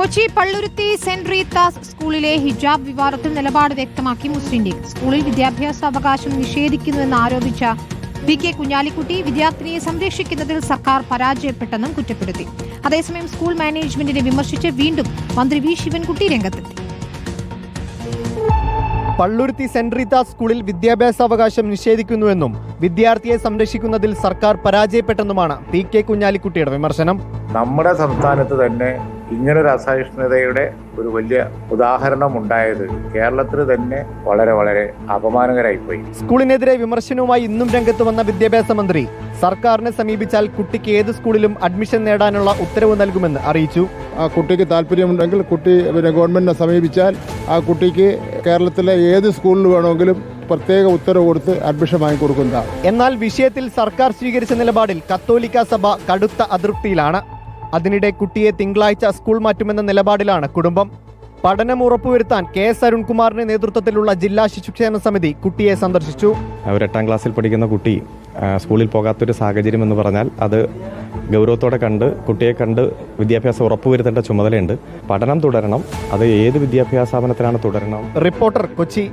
Kochi Palluruthy saint Rita's സ്കൂളിലെ ഹിജാബ് വിവാദത്തിൽ നിലപാട് വ്യക്തമാക്കി മുസ്ലിം ലീഗ്. സ്കൂളിൽ വിദ്യാഭ്യാസ അവകാശം നിഷേധിക്കുന്നുവെന്ന് ആരോപിച്ച വി കെ കുഞ്ഞാലിക്കുട്ടി വിദ്യാർത്ഥിനിയെ സംരക്ഷിക്കുന്നതിൽ സർക്കാർ പരാജയപ്പെട്ടെന്നും കുറ്റപ്പെടുത്തി. അതേസമയം സ്കൂൾ മാനേജ്മെന്റിനെ വിമർശിച്ച് വീണ്ടും മന്ത്രി വി ശിവൻകുട്ടി രംഗത്തെത്തി. പള്ളുരുത്തി സെന്റ് റീത്താസ് സ്കൂളിൽ വിദ്യാഭ്യാസാവകാശം നിഷേധിക്കുന്നുവെന്നും വിദ്യാർത്ഥിയെ സംരക്ഷിക്കുന്നതിൽ സർക്കാർ പരാജയപ്പെട്ടെന്നുമാണ് പി കെ കുഞ്ഞാലിക്കുട്ടിയുടെ വിമർശനം. നമ്മുടെ സംസ്ഥാനത്ത് തന്നെ ഇങ്ങനൊരു അസഹിഷ്ണുതയുടെ ഒരു വലിയ ഉദാഹരണം ഉണ്ടായത് കേരളത്തിൽ തന്നെ വളരെ വളരെ അപമാനകരായിപ്പോയി സ്കൂളിനെതിരെ വിമർശനവുമായി ഇന്നും രംഗത്ത് വന്ന വിദ്യാഭ്യാസ മന്ത്രി സർക്കാരിനെ സമീപിച്ചാൽ കുട്ടിക്ക് ഏത് സ്കൂളിലും അഡ്മിഷൻ നേടാനുള്ള ഉത്തരവ് നൽകുമെന്ന് അറിയിച്ചു. ആ കുട്ടിക്ക് താല്പര്യമുണ്ടെങ്കിൽ കുട്ടി പിന്നെ ഗവൺമെന്റിനെ സമീപിച്ചാൽ ആ കുട്ടിക്ക് കേരളത്തിലെ ഏത് സ്കൂളിൽ വേണമെങ്കിലും പ്രത്യേക ഉത്തരവ് കൊടുത്ത് അഡ്മിഷൻ വാങ്ങിക്കൊടുക്കുന്നതാണ്. എന്നാൽ വിഷയത്തിൽ സർക്കാർ സ്വീകരിച്ച നിലപാടിൽ കത്തോലിക്ക സഭ കടുത്ത അതൃപ്തിയിലാണ്. അതിനിടെ കുട്ടിയെ തിങ്കളാഴ്ച സ്കൂൾ മാറ്റുമെന്ന നിലപാടിലാണ് കുടുംബം. പഠനം ഉറപ്പുവരുത്താൻ കെ എസ് അരുൺകുമാറിന്റെ നേതൃത്വത്തിലുള്ള ജില്ലാ ശിശുക്ഷേമ സമിതി കുട്ടിയെ സന്ദർശിച്ചു. ഒരു എട്ടാം ക്ലാസ്സിൽ പഠിക്കുന്ന കുട്ടി സ്കൂളിൽ പോകാത്തൊരു സാഹചര്യം എന്ന് പറഞ്ഞാൽ അത് ഗൗരവത്തോടെ കണ്ട് കുട്ടിയെ കണ്ട് വിദ്യാഭ്യാസം ഉറപ്പുവരുത്തേണ്ട ചുമതലയുണ്ട്. പഠനം തുടരണം. അത് ഏത് വിദ്യാഭ്യാസ സ്ഥാപനത്തിലാണ് തുടരണം? റിപ്പോർട്ടർ കൊച്ചി.